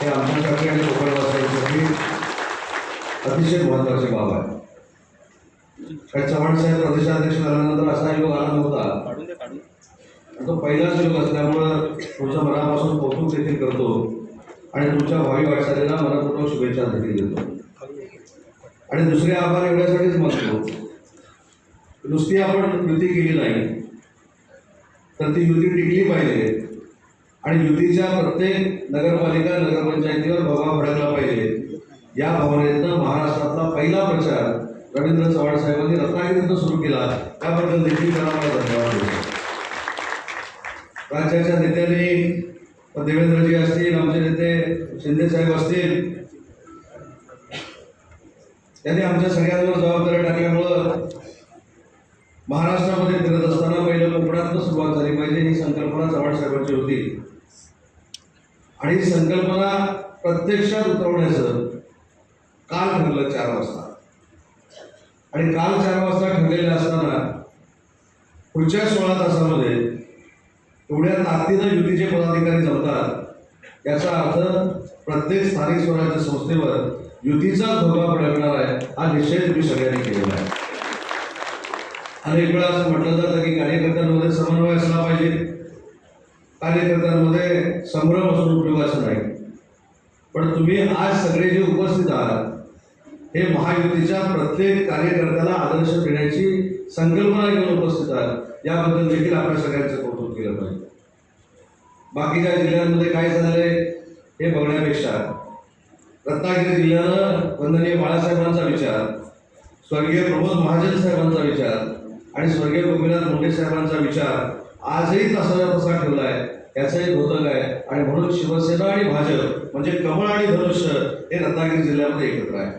हे आमच्यासाठी आणि कोकणवासियांसाठी अतिशय महत्वाची बाब आहे. कारण चव्हाण साहेब प्रदेशाध्यक्ष झाल्यानंतर असा योग आला नव्हता तो पहिलाच योग असल्यामुळं तुमच्या मनापासून कौतुक देखील करतो आणि तुमच्या भावी वाटचालीला मनपूर्वक शुभेच्छा देखील देतो. आणि दुसरे आभार एवढ्यासाठीच मानतो. नुसती आपण युती केली नाही तर ती युती टिकली पाहिजे. आणि युतीच्या प्रत्येक नगरपालिका नगरपंचायतीवर भगवा भडकला पाहिजे. या भावनेतनं महाराष्ट्रातला पहिला प्रचार रवींद्र चव्हाण साहेबांनी रत्नागिरीतनं सुरू केला. त्याबद्दल देखील त्यांना मला धन्यवाद राज्याच्या नेत्यांनी देवेंद्रजी असतील आमचे नेते शिंदे साहेब असतील त्यांनी आमच्या सगळ्यांवर जबाबदारी टाकल्यामुळं महाराष्ट्रामध्ये फिरत असताना पहिलं कोकणातनं सुरुवात झाली पाहिजे ही संकल्पना चव्हाण साहेबांची होती. आणि ही संकल्पना प्रत्यक्षात उतरवण्याचं काल ठरलं चार वाजता. आणि काल चार वाजता ठरलेलं असताना पुढच्या सोळा तासामध्ये एवढ्या ताकदीनं युतीचे पदाधिकारी जमतात याचा अर्थ प्रत्येक स्थानिक स्वराज्य संस्थेवर युतीचा धोका फडकणार आहे हा निश्चय तुम्ही सगळ्यांनी केलेला आहे. अनेक वेळा असं म्हटलं जातं की कार्यकर्त्यांमध्ये समन्वय असला पाहिजे. कार्यकर्त्यांमध्ये संभ्रम असून उपयोगाचं नाही. पण तुम्ही आज सगळे जे उपस्थित आहात हे महायुतीच्या प्रत्येक कार्यकर्त्याला आदर्श देण्याची संकल्पना घेऊन उपस्थित आहात याबद्दल देखील आपल्या सगळ्यांचं कौतुक केलं पाहिजे. बाकीच्या जिल्ह्यांमध्ये काय झालंय हे बघण्यापेक्षा रत्नागिरी जिल्ह्यानं वंदनीय बाळासाहेबांचा विचार स्वर्गीय प्रमोद महाजन साहेबांचा विचार आणि स्वर्गीय गोपीनाथ मुंडे साहेबांचा विचार आजही तसा तसा ठेवला आहे. याचं एक द्योतक आहे. आणि म्हणून शिवसेना आणि भाजप म्हणजे कमळ आणि धनुष्य हे रत्नागिरी जिल्ह्यामध्ये एकत्र आहे.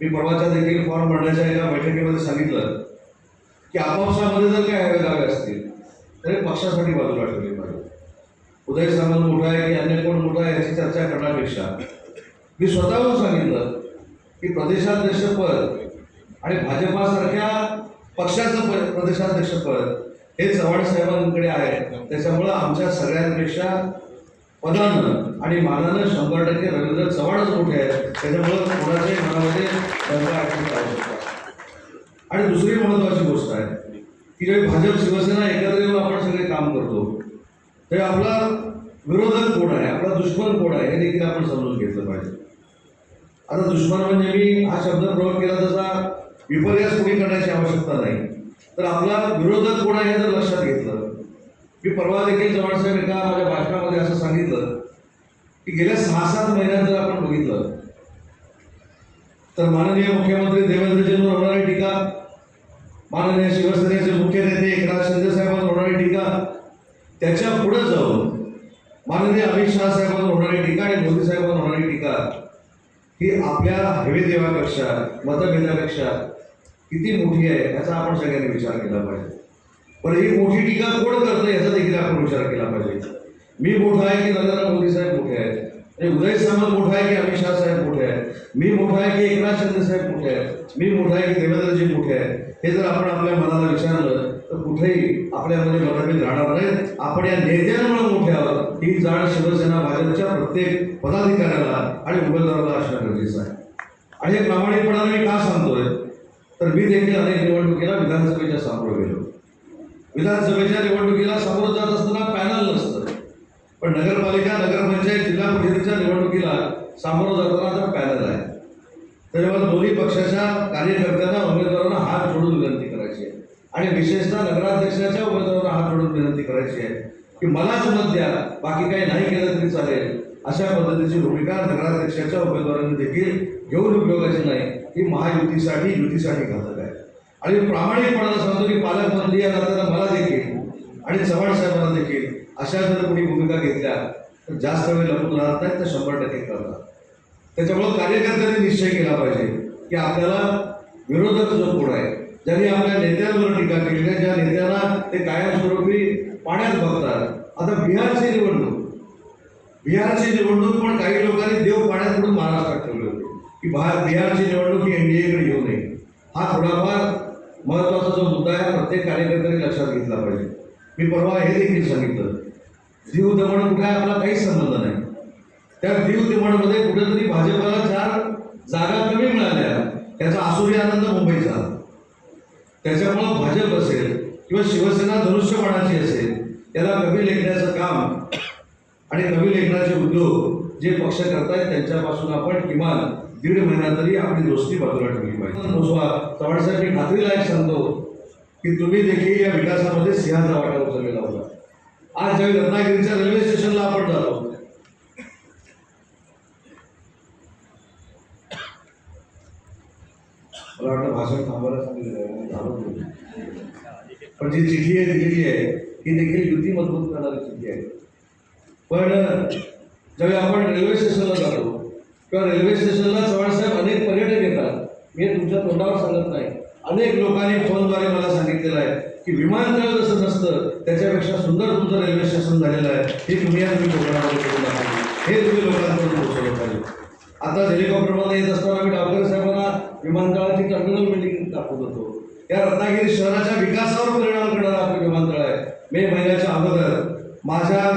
मी परवाच्या देखील फॉर्म भरण्याच्या एका बैठकीमध्ये सांगितलं की आपापसामध्ये जर काय हवे दावे असतील तरी पक्षासाठी बाजूला ठेवली पाहिजे. उदय सामंत मोठा आहे की अन्य कोण मोठा आहे याची चर्चा करण्यापेक्षा मी स्वतःहून सांगितलं की प्रदेशाध्यक्षपद आणि भाजपासारख्या पक्षाचं प- प्रदेशाध्यक्षपद हे चव्हाण साहेबांकडे आहे. त्याच्यामुळं आमच्या सगळ्यांपेक्षा पदानं आणि मानानं शंभर टक्के रवींद्र चव्हाणच मोठे आहेत. त्याच्यामुळं कोणाच्याही मनामध्ये आवश्यकता आणि दुसरी महत्वाची गोष्ट आहे की जेव्हा भाजप शिवसेना एकत्र येऊन आपण सगळे काम करतो तेव्हा आपला विरोधक कोण आहे? आपला दुश्मन कोण आहे? हे देखील आपण समजून घेतलं पाहिजे. आता दुश्मन म्हणजे मी हा शब्द प्रयोग केला तसा विपर्यास कोणी करण्याची आवश्यकता नाही. तर आपला विरोधक कोण आहे जर लक्षात घेतलं मी परवा देखील चव्हाणसाहेब एका माझ्या भाषणामध्ये असं सांगितलं की गेल्या सहा सात महिन्यात जर आपण बघितलं तर माननीय मुख्यमंत्री देवेंद्रजींवर होणारी टीका माननीय शिवसेनेचे मुख्य नेते एकनाथ शिंदे साहेबांवर होणारी टीका त्याच्या पुढे जाऊन माननीय अमित शहा साहेबांवर होणारी टीका आणि मोदी साहेबांवर होणारी टीका ही आपल्या हवेदेवापेक्षा मतभेदापेक्षा किती मोठी आहे याचा आपण सगळ्यांनी विचार केला पाहिजे. पण ही मोठी टीका कोण करतं याचा देखील आपण विचार केला पाहिजे. मी मोठा आहे की नरेंद्र मोदी साहेब मोठे आहेत? आणि उदय सामंत मोठा आहे की अमित शाह साहेब मोठे आहेत? मी मोठा आहे की एकनाथ शिंदे साहेब मोठे आहेत? मी मोठा आहे की देवेंद्रजी मोठे आहेत? हे जर आपण आपल्या मनाला विचारलं तर कुठेही आपल्यामध्ये मतभेद राहणार नाहीत. आपण या नेत्यांमुळे मोठे आहोत. ही जाण शिवसेना भाजपच्या प्रत्येक पदाधिकाऱ्याला आणि उमेदवाराला असणं गरजेचं आहे. आणि हे प्रामाणिकपणाने मी का सांगतोय? तर मी देखील अनेक निवडणुकीला विधानसभेच्या सामोरं गेलो. विधानसभेच्या निवडणुकीला सामोरं जात असताना पॅनल नसतं. पण नगरपालिका नगरपंचायत जिल्हा परिषदेच्या निवडणुकीला सामोरं जाताना तर पॅनल आहे. त्याच्यामुळे दोन्ही पक्षाच्या कार्यकर्त्यांना उमेदवारांना हात जोडून विनंती करायची आहे. आणि विशेषतः नगराध्यक्षाच्या उमेदवारांना हात जोडून विनंती करायची आहे की मलाच मत द्या बाकी काही नाही केलं तरी चालेल. अशा पद्धतीची भूमिका नगराध्यक्षाच्या उमेदवारांनी देखील घेऊन उपयोगाची नाही. ही महायुतीसाठी युतीसाठी घातक आहे. आणि प्रामाणिकपणानं सांगतो की पालकमंत्री या नात्यानं मला देखील आणि चव्हाण साहेबांना देखील अशा जर कोणी भूमिका घेतल्या तर जास्त वेळ लपून राहत नाहीत तर शंभर टक्के करतात. त्याच्यामुळं कार्यकर्त्यांनी निश्चय केला पाहिजे की आपल्याला विरोधक जो कोण आहे ज्यांनी आपल्या नेत्यांवर टीका केली आहे ज्या नेत्यांना ते कायमस्वरूपी पाण्यात बघतात. आता बिहारची निवडणूक बिहारची निवडणूक पण काही लोकांनी देव पाण्यात म्हणून महाराष्ट्रात ठेवले की बा बिहारची निवडणूक ही एनडीएकडे येऊ नये. हा थोडाफार महत्त्वाचा जो मुद्दा आहे प्रत्येक कार्यकर्त्याने लक्षात घेतला पाहिजे. मी परवा हे देखील सांगितलं. दीव दमण कुठे आपला काहीच संबंध नाही. त्या दीव दमणमध्ये कुठेतरी भाजपाला चार जागा कमी मिळाल्या. त्याचा आसुरी आनंद मुंबईचा. त्याच्यामुळं भाजप असेल किंवा शिवसेना धनुष्यबाणाची असेल त्याला कवी लेखण्याचं काम आणि कवी लेखनाचे उद्योग जे पक्ष करतायत त्यांच्यापासून आपण किमान दीड महिना तरी आपली दोस्ती बाजूला ठेवली पाहिजे. हो, हो. भोसवा चव्हाण मी खात्रीलायक सांगतो की तुम्ही देखील या विकासामध्ये सिंहाचा वाटा उचललेला होता. आज ज्यावेळी रत्नागिरीच्या रेल्वे स्टेशनला आपण जातो मला वाटतं भाषण थांबायला सांगितलं आहे, पण जी चिठी आहे दिलेली आहे ही देखील युती मजबूत करणारी चिठी आहे. पण ज्यावेळी आपण रेल्वे स्टेशनला जातो किंवा रेल्वे स्टेशनला चव्हाणसाहेब अनेक पर्यटक येतात. मी हे तुमच्या तोंडावर सांगत नाही. अनेक लोकांनी फोनद्वारे मला सांगितलेलं आहे की विमानतळ जसं नसतं त्याच्यापेक्षा सुंदर तुमचं रेल्वे स्टेशन झालेलं आहे. हे तुम्ही या तुम्ही कोकणामध्ये करून दाखवलं हे तुम्ही लोकांपर्यंत पोहोचवलं पाहिजे. आता हेलिकॉप्टरमध्ये येत असताना मी डावकर साहेबांना विमानतळाची टर्मिनल बिल्डिंग दाखवत होतो. या रत्नागिरी शहराच्या विकासावर परिणाम करणारा आपलं विमानतळ आहे. मे महिन्याच्या अगोदर माझ्या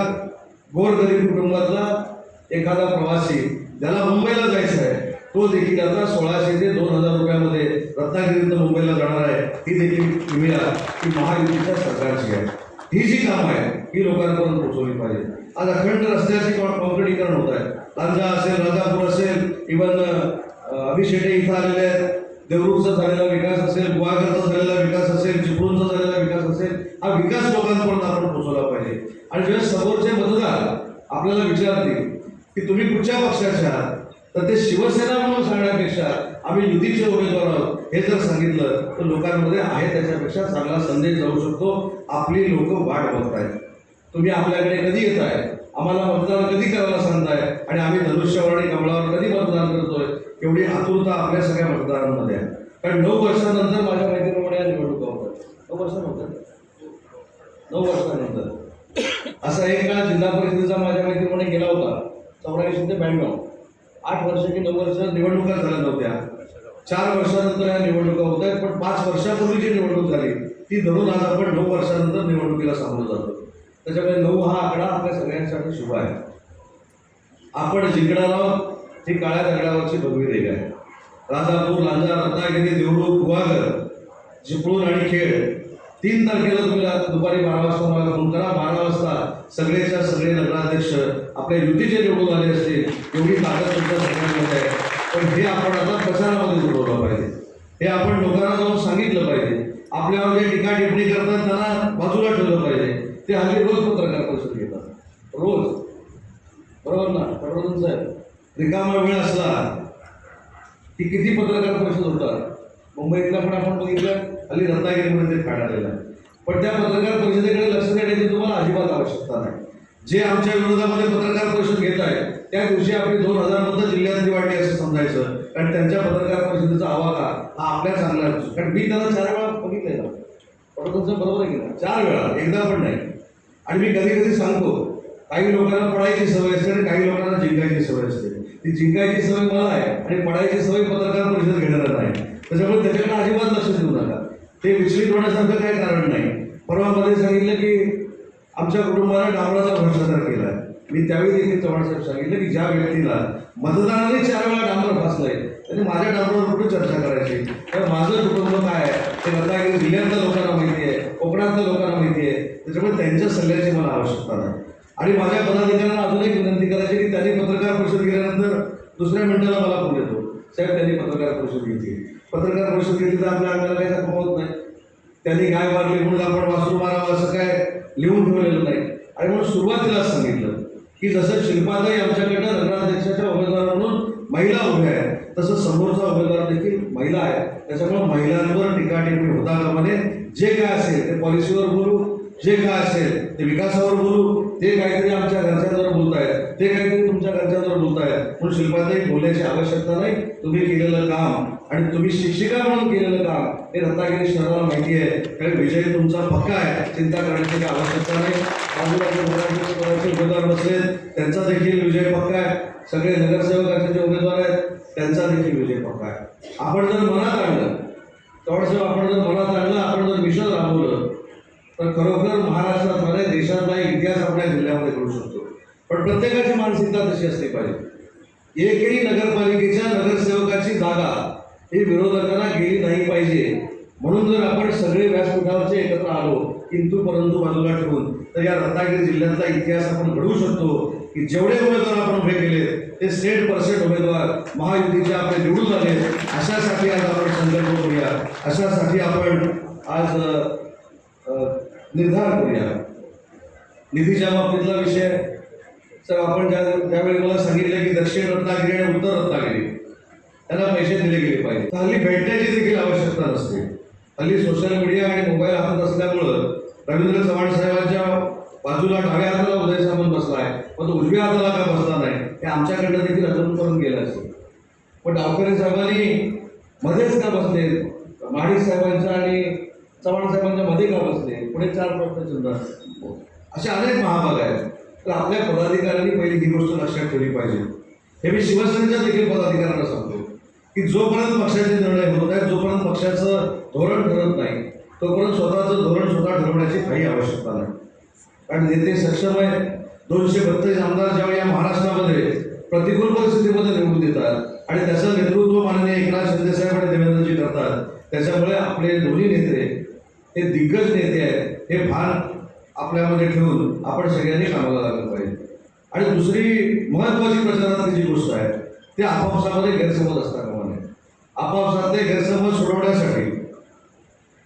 गोरगरीब कुटुंबातला एखादा प्रवासी ज्याला मुंबईला जायचं आहे तो देखील आता सोळाशे ते दोन हजार रुपयामध्ये रत्नागिरीतून मुंबईला जाणार आहे. ही देखील किमया ही महायुतीच्या सरकारची आहे. ही जी कामं आहे ही लोकांपर्यंत पोहोचवली पाहिजे. आज अखंड रस्त्याची कॉन्क्रिटीकरण होत आहे. लांजा असेल राजापूर असेल इवन अभिषेटे इथं आलेले आहेत. देवरूरचा झालेला विकास असेल गुवाघरचा झालेला विकास असेल चिपळूणचा झालेला विकास असेल हा विकास लोकांपर्यंत आपण पोहोचवला पाहिजे. आणि जेव्हा समोरचे मतदार आपल्याला विचारतील की तुम्ही कुठच्या पक्षाचे आहात तर ते शिवसेना म्हणून सांगण्यापेक्षा आम्ही युतीचे उमेदवार आहोत हे जर सांगितलं तर लोकांमध्ये आहे त्याच्यापेक्षा चांगला संदेश जाऊ शकतो. आपली लोक वाट बघतायत. तुम्ही आपल्याकडे कधी येत आहे? आम्हाला मतदान कधी करायला सांगताय? आणि आम्ही धनुष्यावर आणि कमळावर कधी मतदान करतोय? एवढी आतुरता आपल्या सगळ्या मतदारांमध्ये आहे. कारण नऊ वर्षानंतर माझ्या माहितीप्रमाणे या निवडणुका होतात. नऊ वर्षानंतर? नऊ वर्षानंतर. असा एक काळ जिल्हा परिषदेचा माझ्या माहितीप्रमाणे गेला होता. चौऱ्याऐंशी ते ब्याण्णव. आठ वर्ष की नऊ वर्ष निवडणुका झाल्या नव्हत्या. चार वर्षानंतर या निवडणुका होत आहेत पण पाच वर्षापूर्वी जी निवडणूक झाली. ती धरून आज आपण नऊ वर्षानंतर निवडणुकीला सामोरं जातो. त्याच्यामुळे नऊ हा आकडा आपल्या सगळ्यांसाठी शुभ आहे. आपण जिंकणार आहोत ही काळ्या दगडावरची भगवी रेग आहे. राजापूर लांजा रत्नागिरी देवरूख गुहागर चिपळूण आणि खेड तीन तारखेला तुम्ही दुपारी बारा वाजता मला फोन करा. बारा वाजता सगळेच्या सगळे नगराध्यक्ष आपल्या युतीचे निवडून आले असतील एवढी ताकद तुमच्या सगळ्यांमध्ये आहे. पण हे आपण आता प्रचारामध्ये जुळवलं पाहिजे. हे आपण लोकांना जाऊन सांगितलं पाहिजे. आपल्यावर जे टीका टिप्पणी करतात त्यांना बाजूला ठेवलं पाहिजे. ते हल्ली रोज पत्रकार परिषद घेतात. रोज. बरोबर ना? पटवर्धन साहेब रिकामा वेळ असला की किती पत्रकार परिषद होतात? मुंबईतला पण आपण बघितलं हल्ली रत्नागिरीमध्ये ते आलेलं आहे. पण त्या पत्रकार परिषदेकडे लक्ष देण्याची तुम्हाला अजिबात आवश्यकता नाही. जे आमच्या विरोधामध्ये पत्रकार परिषद घेत आहे त्या दिवशी आपली दोन हजार मतं जिल्ह्यातली वाटली असं समजायचं. कारण त्यांच्या पत्रकार परिषदेचा आवाका हा आपल्या चांगला असतो कारण मी त्यांना चार वेळा बघितलेला पटवर्धन बरोबर आहे की ना चार वेळा एकदा पण नाही. आणि मी कधी कधी सांगतो काही लोकांना पडायची सवय असते आणि काही लोकांना जिंकायची सवय असते. ती जिंकायची सवय मला आहे आणि पडायची सवय पत्रकार परिषद घेणारा नाही त्याच्यामुळे त्याच्याकडे अजिबात लक्ष देऊ नका. ते विचलित होण्यासारखं काही कारण नाही. परवामध्ये सांगितलं की आमच्या कुटुंबाने डांबराचा भ्रष्टाचार केला. मी त्यावेळी देखील चव्हाणसाहेब सांगितलं की ज्या व्यक्तीला मतदानाने चार वेळा डांबर फासलंय त्यांनी माझ्या डांबरावर कुठे चर्चा करायची? तर माझं कुटुंब काय आहे? ते रत्नागिरी जिल्ह्यातल्या लोकांना माहिती आहे कोकणातल्या लोकांना माहिती आहे त्याच्यामुळे त्यांच्या सल्ल्याची मला आवश्यकता नाही. आणि माझ्या पदाधिकाऱ्यांना अजून एक विनंती करायची की त्यांनी पत्रकार परिषद गेल्यानंतर दुसऱ्या मिनिटाला मला फोन येतो. साहेब त्यांनी पत्रकार परिषद घेतली. पत्रकार परिषद घेतली तर आपल्या अंगाला काही जखम होत नाही. त्यांनी काय मारली म्हणून आपण वासरू मारावं असं काय लिहून ठेवलेलं नाही. आणि म्हणून सुरुवातीलाच सांगितलं की जसं शिल्पाताई आमच्याकडनं नगराध्यक्षाच्या उमेदवार म्हणून महिला उभ्या आहेत तसं समोरचा उमेदवार देखील महिला आहे. त्याच्यामुळे महिलांवर टीका टिप्पणी होता कामा जे काय असेल ते पॉलिसीवर बोलू. जे काय असेल ते विकासावर बोलू ते काहीतरी आमच्या घरच्यांवर बोलतायत ते काहीतरी तुमच्या घरच्यांवर बोलतायत. म्हणून शिल्पाताई बोलण्याची आवश्यकता नाही. तुम्ही केलेलं काम आणि तुम्ही शिक्षिका म्हणून केलेलं काम हे रत्नागिरी शहराला माहिती आहे. कारण विजय तुमचा पक्का आहे चिंता करण्याची काही आवश्यकता नाही. आजूबाजू उमेदवार बसले त्यांचा देखील विजय पक्का आहे. सगळे नगरसेवकाचे जे उमेदवार आहेत त्यांचा देखील विजय पक्का आहे. आपण जर मनात आणलं तेवढं आपण जर मनात आणलं आपण जर मिशन राबवलं तर खरोखर महाराष्ट्रात मध्ये देशातला इतिहास आपल्या जिल्ह्यामध्ये करू शकतो. पण प्रत्येकाची मानसिकता तशी असली पाहिजे. एकही नगरपालिकेच्या नगरसेवकाची जागा ही विरोधकांना गेली नाही पाहिजे. म्हणून जर आपण सगळे व्यासपीठावरचे एकत्र आलो किंतु परंतु बाजूला ठेवून तर या रत्नागिरी जिल्ह्यातला इतिहास आपण घडवू शकतो की जेवढे उमेदवार आपण उभे केले ते सेट पर्सेंट उमेदवार महायुतीचे आपले निवडून आले अशासाठी आज आपण संकल्प करूया. अशासाठी आपण आज निर्धार करूया. निधीच्या बाबतीतला विषय तर आपण ज्या त्यावेळी मला सांगितलं की दक्षिण रत्नागिरी आणि उत्तर रत्नागिरी त्यांना पैसे दिले गेले पाहिजे. तर हल्ली भेटण्याची देखील आवश्यकता नसते. हल्ली सोशल मीडिया आणि मोबाईल हातात असल्यामुळं रवींद्र चव्हाण साहेबांच्या बाजूला डाव्या हाताला उदय सामंत बसलाय पण तो उजव्या हाताला का बसला नाही हे आमच्याकडनं देखील अजूनपर्यंत गेलं असेल. पण डावकरे साहेबांनी मध्येच का बसले महाडिक साहेबांचा आणि चव्हाण साहेबांच्या मध्ये का बसले पुढे चार प्रश्न चिन्ह असे अनेक महाभाग आहेत. तर आपल्या पदाधिकाऱ्यांनी पहिली ही गोष्ट लक्षात ठेवली पाहिजे. हे मी शिवसेनेच्या देखील पदाधिकाऱ्यांना सांगतो. की जोपर्यंत पक्षाचे निर्णय होत आहेत जोपर्यंत पक्षाचं धोरण ठरत नाही तोपर्यंत स्वतःचं धोरण स्वतः ठरवण्याची काही आवश्यकता नाही. कारण नेते सक्षम आहे दोनशे बत्तीस आमदार ज्यावेळी या महाराष्ट्रामध्ये प्रतिकूल परिस्थितीमध्ये निवडून देतात आणि त्याचं नेतृत्व माननीय एकनाथ शिंदे साहेब आणि देवेंद्रजी करतात त्याच्यामुळे आपले दोन्ही नेते हे दिग्गज नेते आहेत हे भान आपल्यामध्ये ठेवून आपण सगळ्यांनी कामाला लागलं पाहिजे. आणि दुसरी महत्वाची प्रचारातली जी गोष्ट आहे ते आपापसामध्ये गैरसमज असता कामा नये आपापसातले गैरसमज सोडवण्यासाठी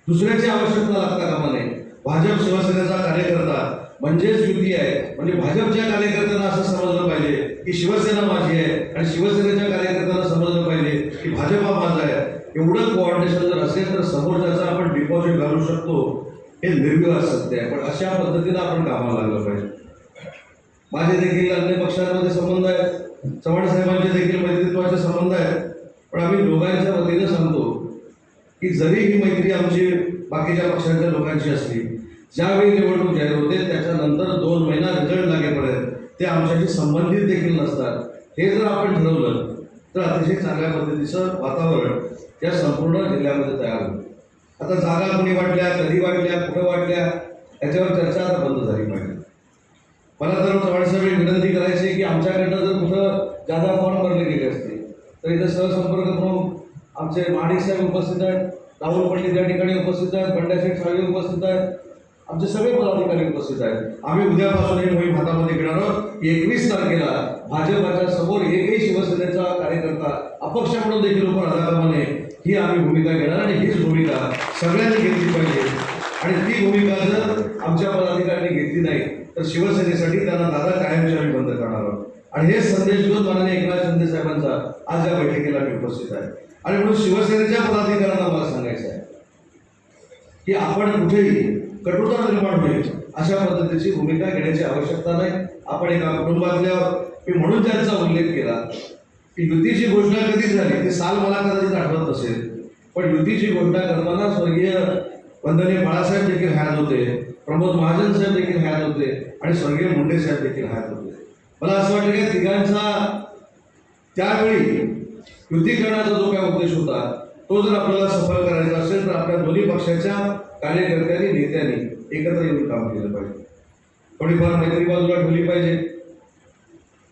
दुसऱ्याची आवश्यकता लागता कामा नये भाजप शिवसेनेचा कार्यकर्ता म्हणजेच युती आहे. म्हणजे भाजपच्या कार्यकर्त्यांना असं समजलं पाहिजे की शिवसेना माझी आहे आणि शिवसेनेच्या कार्यकर्त्यांना समजलं पाहिजे की भाजप हा माझा आहे. एवढं कोऑर्डिनेशन जर असेल तर समोरच्याचा आपण डिपॉझिट घालू शकतो हे निर्विवाद सत्य आहे. पण अशा पद्धतीनं आपण कामाला लागलं पाहिजे. माझे देखील अन्य पक्षांमध्ये संबंध आहेत. चव्हाण साहेबांचे देखील मैत्रित्वाचे संबंध आहेत. पण आम्ही दोघांच्या वतीनं सांगतो की जरी ही मैत्री आमची बाकीच्या पक्षांच्या लोकांची असली ज्यावेळी निवडणूक जाहीर होते त्याच्यानंतर दोन महिना रिझल्ट लागेपर्यंत ते आमच्याशी संबंधित देखील नसतात. हे जर आपण ठरवलं तर अतिशय चांगल्या पद्धतीचं वातावरण या संपूर्ण जिल्ह्यामध्ये तयार होईल आता जागा कुणी वाटल्या कधी वाटल्या कुठं वाटल्या याच्यावर चर्चा आता बंद झाली पाहिजे. मला तर चव्हाणसाहेब विनंती करायची की आमच्याकडनं जर कुठं जादा फॉर्म भरले गेले असते तर इथं सहसंपर्क म्हणून आमचे महाडिक साहेब उपस्थित आहेत राहुल पंडित या ठिकाणी उपस्थित आहेत बंड्याशेठ साळवे उपस्थित आहेत आमचे सगळे पदाधिकारी उपस्थित आहेत. आम्ही उद्यापासून ही मोहीम हातामध्ये घेणार आहोत. एकवीस तारखेला भाजपाच्या समोर एकही शिवसेनेचा कार्यकर्ता अपक्ष म्हणून देखील उभं राहता ही आम्ही भूमिका घेणार आणि हीच भूमिका सगळ्यांनी घेतली पाहिजे. आणि ती भूमिका जर आमच्या पदाधिकाऱ्यांनी घेतली नाही तर शिवसेनेसाठी त्यांना दादा कायमचे आम्ही बंद करणार आहोत. आणि हे संदेश घेऊन माननीय एकनाथ शिंदे साहेबांचा आज या बैठकीला मी उपस्थित आहे. आणि म्हणून शिवसेनेच्या पदाधिकाऱ्यांना मला सांगायचं आहे की आपण कुठेही कटुता निर्माण होईल अशा पद्धतीची भूमिका घेण्याची आवश्यकता नाही. आपण एका कुटुंबातल्या मी म्हणून त्यांचा उल्लेख केला. की युतीची घोषणा कधी झाली? ते साल मला कदाचित आठवत नसेल पण युतीची घोषणा करताना स्वर्गीय वंदनीय बाळासाहेब देखील हयात होते. प्रमोद महाजन साहेब देखील हयात होते आणि स्वर्गीय मुंडे साहेब देखील हयात होते. मला असं वाटतं की तिघांचा त्यावेळी युतीकरणाचा जो काय उद्देश होता तो जर आपल्याला सफल करायचा असेल तर आपल्या दोन्ही पक्षाच्या कार्यकर्त्यांनी नेत्यांनी एकत्र येऊन काम केलं पाहिजे. थोडीफार मैत्री बाजूला ठेवली पाहिजे.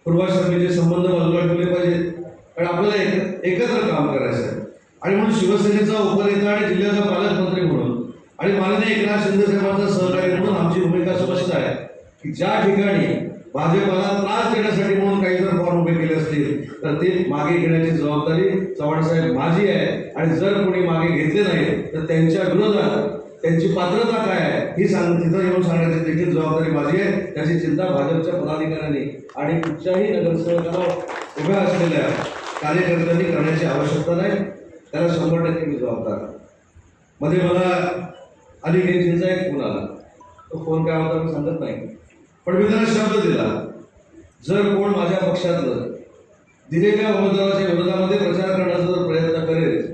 पूर्वाश्रमीचे संबंध बाजूला ठेवले पाहिजेत. कारण आपल्याला एक एकत्र काम करायचं आहे आणि म्हणून शिवसेनेचा उपनेता आणि जिल्ह्याचा पालकमंत्री म्हणून आणि माननीय एकनाथ शिंदे साहेबांचा सहकार्य म्हणून आमची भूमिका स्पष्ट आहे की ज्या ठिकाणी भाजपाला त्रास देण्यासाठी म्हणून काही जर फॉर्म उभे केले असतील तर ते मागे घेण्याची जबाबदारी चव्हाणसाहेब माझी आहे. आणि जर कोणी मागे घेतले नाही तर त्यांच्या विरोधात त्यांची पात्रता काय आहे? ही सांग तिथं येऊन सांगण्याची देखील जबाबदारी माझी आहे. त्याची चिंता भाजपच्या पदाधिकाऱ्यांनी आणि कुठच्याही नगरसेवकाला उभ्या असलेल्या कार्यकर्त्यांनी करण्याची आवश्यकता नाही. त्याला शंभर टक्के मी जबाबदार आहे. मध्ये मला अलीगेजींचा एक फोन आला. तो फोन काय होता मी सांगत नाही. पण मी त्यांना शब्द दिला. जर कोण माझ्या पक्षातलं दिलेल्या उमेदवाराच्या विरोधामध्ये प्रचार करण्याचा जर प्रयत्न करेल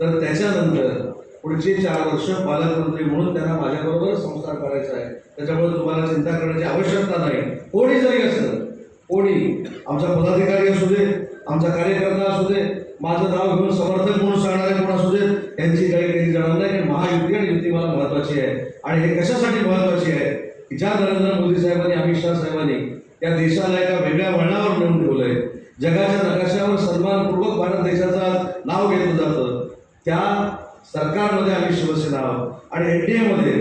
तर त्याच्यानंतर पुढचे चार वर्ष पालकमंत्री म्हणून त्यांना माझ्याबरोबर संस्कार करायचा आहे. त्याच्यामुळे तुम्हाला चिंता करण्याची आवश्यकता नाही. कोणी जरी असलं कोणी आमचा पदाधिकारी असू दे आमचा कार्यकर्ता असू दे माझं नाव घेऊन समर्थक म्हणून सांगणारे कोण असू दे यांची काही काही जाणार नाही की महायुती आणि युती मला महत्वाची आहे. आणि हे कशासाठी महत्वाची आहे? की ज्या नरेंद्र मोदी साहेबांनी अमित शहा साहेबांनी या देशाला एका वेगळ्या वळणावर नेऊन ठेवलंय. जगाच्या नकाशावर सन्मानपूर्वक भारत देशाचं नाव घेतलं जातं. त्या सरकारमध्ये आम्ही शिवसेना आहोत आणि एन डी एमध्ये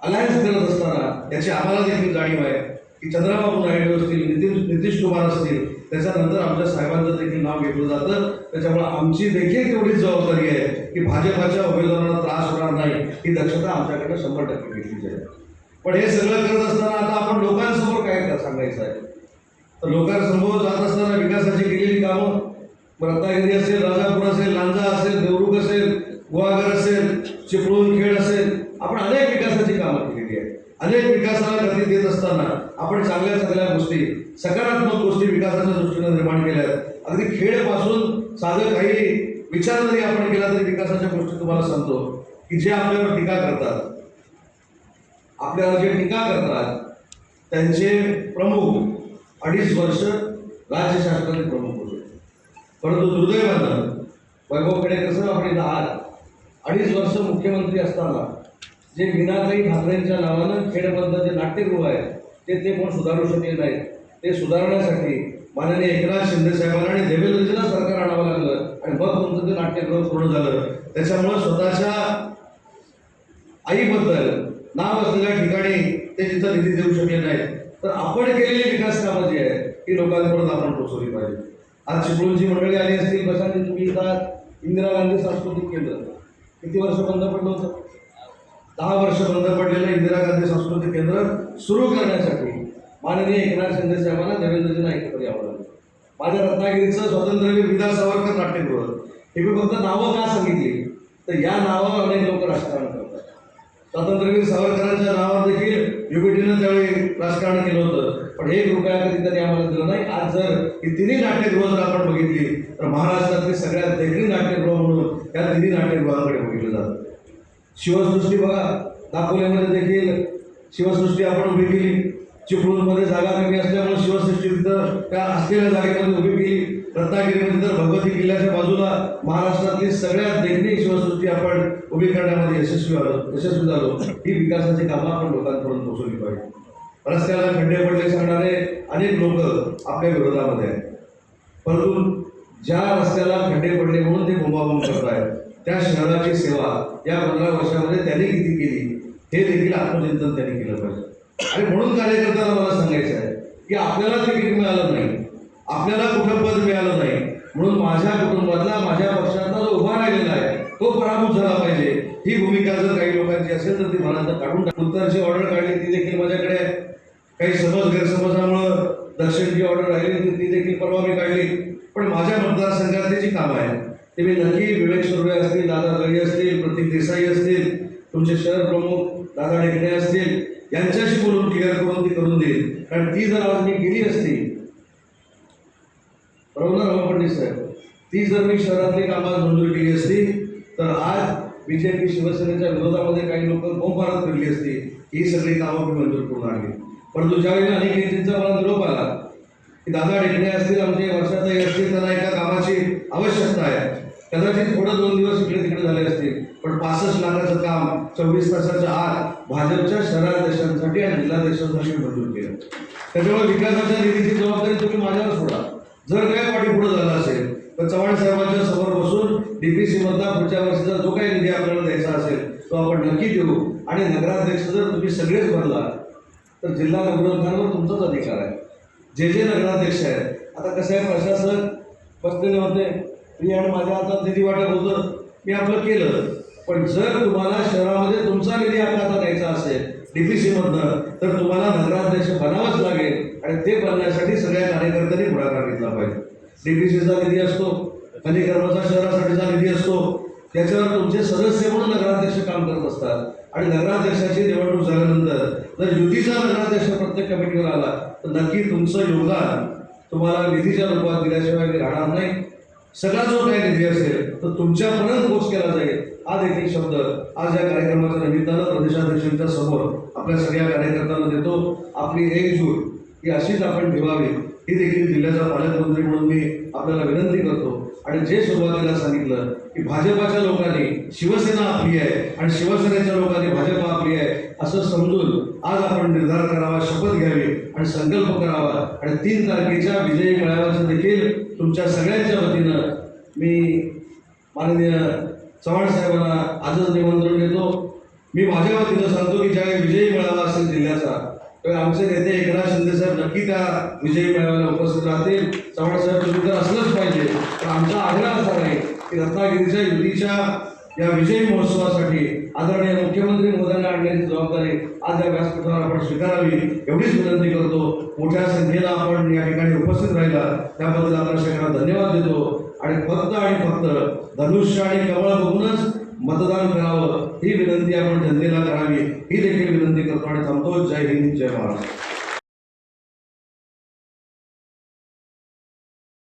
अलायन्स करत असताना याची आम्हाला देखील जाणीव आहे की चंद्रबाबू नायडू असतील नितीन नितीश कुमार असतील त्याच्यानंतर आमच्या साहेबांचं देखील नाव घेतलं जातं. त्याच्यामुळे आमची देखील तेवढीच जबाबदारी आहे की भाजपाच्या उमेदवारांना त्रास होणार नाही ही दक्षता आमच्याकडे शंभर टक्के घेतली जाईल. पण हे सगळं करत असताना आता आपण लोकांसमोर काय सांगायचं आहे? तर लोकांसमोर जात असताना विकासाची केलेली कामं रत्नागिरी असेल राजापूर असेल लांजा असेल देवरुख असेल गुहागर असेल चिपळूण खेड असेल आपण अनेक विकासाची कामं केलेली आहे अनेक विकासाला गती देत असताना आपण चांगल्या चांगल्या गोष्टी सकारात्मक गोष्टी विकासाच्या दृष्टीने निर्माण केल्या आहेत. अगदी खेळपासून साधं काही विचार जरी आपण केला तरी विकासाच्या गोष्टी तुम्हाला सांगतो की जे आपल्यावर टीका करतात आपल्यावर जे टीका करतात त्यांचे प्रमुख अडीच वर्ष राज्य शासनाचे प्रमुख परंतु दुर्दैवानं वैभव खेडेकर कसं आपण आहात? अडीच वर्ष मुख्यमंत्री असताना जे मीनाताई ठाकरेंच्या नावानं खेडमधलं जे नाट्यगृह आहे ते ते कोण सुधारू शकले नाहीत ते सुधारण्यासाठी माननीय एकनाथ शिंदे साहेबांना आणि देवेंद्रजीला सरकार आणावं लागलं आणि मग तुमचं ते नाट्यगृह पूर्ण झालं. त्याच्यामुळं स्वतःच्या आईबद्दल नाव असलेल्या ठिकाणी ते तिथं निधी देऊ शकले नाहीत. तर आपण केलेली विकास कामं जी आहे ही लोकांपर्यंत आपण पोचवली पाहिजे आज चिपळूणची मंडळी आली असतील कशाने तुम्ही येतात इंदिरा गांधी सांस्कृतिक केंद्र. किती वर्ष बंद पडलं होतं? दहा वर्ष बंद पडलेलं इंदिरा गांधी सांस्कृतिक केंद्र सुरू करण्यासाठी माननीय एकनाथ शिंदे साहेबांना देवेंद्रजींना एकत्र यावं लागलं माझ्या रत्नागिरीचं स्वातंत्र्यवीर विदा सावरकर नाट्यगृह. हे मी फक्त नावं का सांगितली? तर या नावावर अनेक लोक राजकारण करतात. स्वातंत्र्यवीर सावरकरांच्या नावावर देखील युबीटीनं त्यावेळी राजकारण केलं होतं. पण एक रुपया कधी त्यांनी आम्हाला दिलं नाही. आज जर ही तिन्ही नाट्यगृह जर आपण बघितली तर महाराष्ट्रातली सगळ्यात देखील नाट्यगृह म्हणून या तिन्ही नाट्यगृहाकडे बघितलं जातं. शिवसृष्टी बघा दापोलीमध्ये देखील शिवसृष्टी आपण उभी केली. चिपळूणमध्ये जागा कमी असल्यामुळे शिवसृष्टी तिथं त्या असलेल्या जागेमध्ये उभी केली. रत्नागिरीमध्ये तर भगवती किल्ल्याच्या बाजूला महाराष्ट्रातली सगळ्यात देखणी शिवसृष्टी आपण उभी करण्यामध्ये यशस्वी आलो यशस्वी झालो. ही विकासाची कामं आपण लोकांपर्यंत पोहोचवली पाहिजे. रस्त्याला खड्डे पडले सांगणारे अनेक लोक आपल्या विरोधामध्ये आहेत. परंतु ज्या रस्त्याला खड्डे पडले म्हणून ते बोंबाबोंब करत आहेत त्या शहराची सेवा या पंधरा वर्षामध्ये त्यांनी किती केली हे देखील आत्मचिंतन त्यांनी केलं पाहिजे. आणि म्हणून कार्यकर्त्यांना मला सांगायचं आहे की आपल्याला तिकीट मिळालं नाही आपल्याला कुठं पद मिळालं नाही. म्हणून माझ्या कुटुंबातला माझ्या पक्षातला जो उभा राहिलेला आहे तो पराभूत झाला पाहिजे. ही भूमिका जर काही लोकांची असेल तर ती मनात काढून टाक. उत्तरची ऑर्डर काढली ती देखील माझ्याकडे काही समज गैरसमजामुळं दक्षिणची ऑर्डर राहिली होती ती देखील परवा मी काढली. पण माझ्या मतदारसंघातली जी कामं आहेत. ते मी नक्की विवेक सुर्वे असतील दादा रवी असतील प्रतीक देसाई असतील तुमचे शहर प्रमुख दादा ढेकणे असतील यांच्याशी बोलून क्लिअर करून ती करून देईल. कारण ती जर आज मी गेली असती ना राम फडणवीस साहेब. ती जर मी शहरातली कामात मंजूर केली असती तर आज बीजेपी शिवसेनेच्या विरोधामध्ये काही लोक बोंबारात फिरली असती. ही सगळी कामं मी मंजूर करून आणली. परंतु ज्यावेळी अनेक नेत्यांचा मला निरोप आला की दादा ढेकणे असतील आमचे वर्षातही असतील त्यांना एका कामाची आवश्यकता आहे. कदाचित थोडं दोन दिवस इकडे तिकडे झाले असतील. पण पासष्ट लाखाचं काम चोवीस तासाच्या आत भाजपच्या शहराध्यक्षांसाठी आणि जिल्हाध्यक्षांसाठी मंजूर केलं. त्याच्यामुळे विकासाच्या निधीची जबाबदारी तुम्ही माझ्यावर सोडा. जर काय पाठी पुढे झालं असेल तर चव्हाण साहेबांच्या समोर बसून डीपीसी मधला पुढच्या वर्षीचा जो काही निधी आपल्याला द्यायचा असेल तो आपण नक्की देऊ. आणि नगराध्यक्ष जर तुम्ही सगळेच भरला तर जिल्हा नगरोत्थानावर तुमचाच अधिकार आहे. जे जे नगराध्यक्ष आहेत आता कसं आहे प्रशासक बसलेले होते. मी आणि माझ्या हातात निधी वाटप होतं. मी आपलं केलं. पण जर तुम्हाला शहरामध्ये तुमचा निधी आपल्या हातात द्यायचा असेल डीपीसी मधनं तर तुम्हाला नगराध्यक्ष बनावंच लागेल. आणि ते बनण्यासाठी सगळ्या कार्यकर्त्यांनी पुढाकार घेतला पाहिजे. डीपीसीचा निधी असतो खनिकर्माचा शहरासाठीचा निधी असतो. त्याच्यावर तुमचे सदस्य म्हणून नगराध्यक्ष काम करत असतात. आणि नगराध्यक्षाची निवडणूक झाल्यानंतर जर युतीचा नगराध्यक्ष प्रत्येक कमिटीवर आला तर नक्की तुमचं योगदान तुम्हाला निधीच्या रूपात दिल्याशिवाय मी राहणार नाही. सगळा जो काही निधी असेल तर तुमच्यापर्यंत पोच केला जाईल. हा देखील शब्द आज या कार्यक्रमाच्या निमित्तानं प्रदेशाध्यक्षांच्या समोर आपल्या सगळ्या कार्यकर्त्यांना देतो. आपली एकजूट ही अशीच आपण ठेवावी. ही देखील जिल्ह्याचा पालकमंत्री म्हणून मी आपल्याला विनंती करतो. आणि जे सुरुवातीला सांगितलं की भाजपाच्या लोकांनी शिवसेना आपली आहे आणि शिवसेनेच्या लोकांनी भाजपा आपली आहे असं समजून आज आपण निर्धार करावा शपथ घ्यावी आणि संकल्प करावा. आणि तीन तारखेच्या विजयी मेळाव्याचं देखील तुमच्या सगळ्यांच्या वतीनं मी माननीय चव्हाण साहेबांना आजच निमंत्रण देतो. मी माझ्या वतीनं सांगतो की ज्यावेळी विजयी मेळावा असेल जिल्ह्याचा तर आमचे नेते एकनाथ शिंदे साहेब नक्की त्या विजयी मेळाव्याला उपस्थित राहतील. चव्हाण साहेब तुम्ही तर असलंच पाहिजे. तर आमचा आग्रह असा आहे की रत्नागिरीच्या युतीच्या या विजयी महोत्सवासाठी आदरणीय मुख्यमंत्री महोदयांना आणण्याची जबाबदारी आज या व्यासपीठावर आपण स्वीकारावी एवढीच विनंती करतो. मोठ्या संख्येला आपण या ठिकाणी उपस्थित राहिला. त्याबद्दल आपण सगळ्यांना धन्यवाद देतो. आणि फक्त आणि फक्त धनुष्य आणि कमळ बघूनच मतदान करावं ही विनंती आपण जनतेला करावी. ही देखील विनंती करतो आणि थांबतो. जय हिंद जय महाराष्ट्र